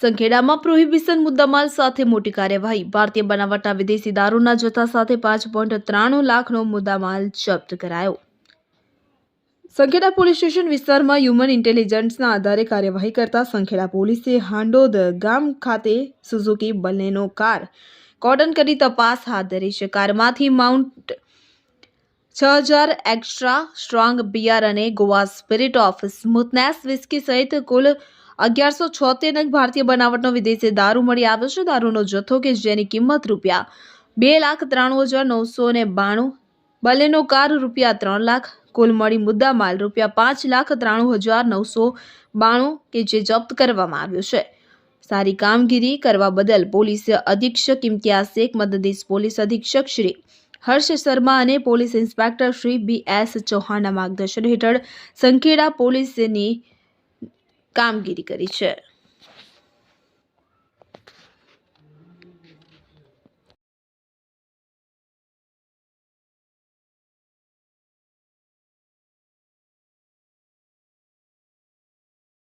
સંખેડામાં prohibition મુદ્દામાલ સાથે મોટી કાર્યવાહી. ભારતીય બનાવટના વિદેશી દારૂના જથ્થા સાથે પાંચ પોઈન્ટ ત્રાણું લાખનો મુદ્દામાલ જપ્ત કરાયો. સંખેડા પોલીસ સ્ટેશન વિસ્તારમાં હ્યુમન ઇન્ટેલિજન્સના આધારે કાર્યવાહી કરતા સંખેડા પોલીસે હાંડોદ ગામ ખાતે સુઝુકી બલેનો કાર કોર્ડન કરી તપાસ હાથ ધરી છે. કારમાંથી માઉન્ટ છ હજાર એક્સ્ટ્રા સ્ટ્રોંગ બિયર અને Goa spirit of smoothness whisky સહિત કુલ અગિયારસો છોતેર નગ ભારતીય બનાવટનો વિદેશી દારૂ મળી આવ્યો છે. દારૂનો જથ્થો કે જેની કિંમત રૂપિયા બે લાખ ત્રાણું હજાર નવસો ને બાણું, બલેનો કાર રૂપિયા ત્રણ લાખ, કુલ મળી મુદ્દામાલ રૂપિયા પાંચ લાખ ત્રાણું હજાર નવસો બાણું કે જે જપ્ત કરવામાં આવ્યો છે. સારી કામગીરી કરવા બદલ પોલીસ અધિક્ષક ઇમ્તિયાઝ શેખ મદદીશ પોલીસ અધિક્ષક શ્રી હર્ષ શર્મા અને police inspector Shri B S ચૌહાણના માર્ગદર્શન હેઠળ સંખેડા પોલીસની કામગીરી કરી છે.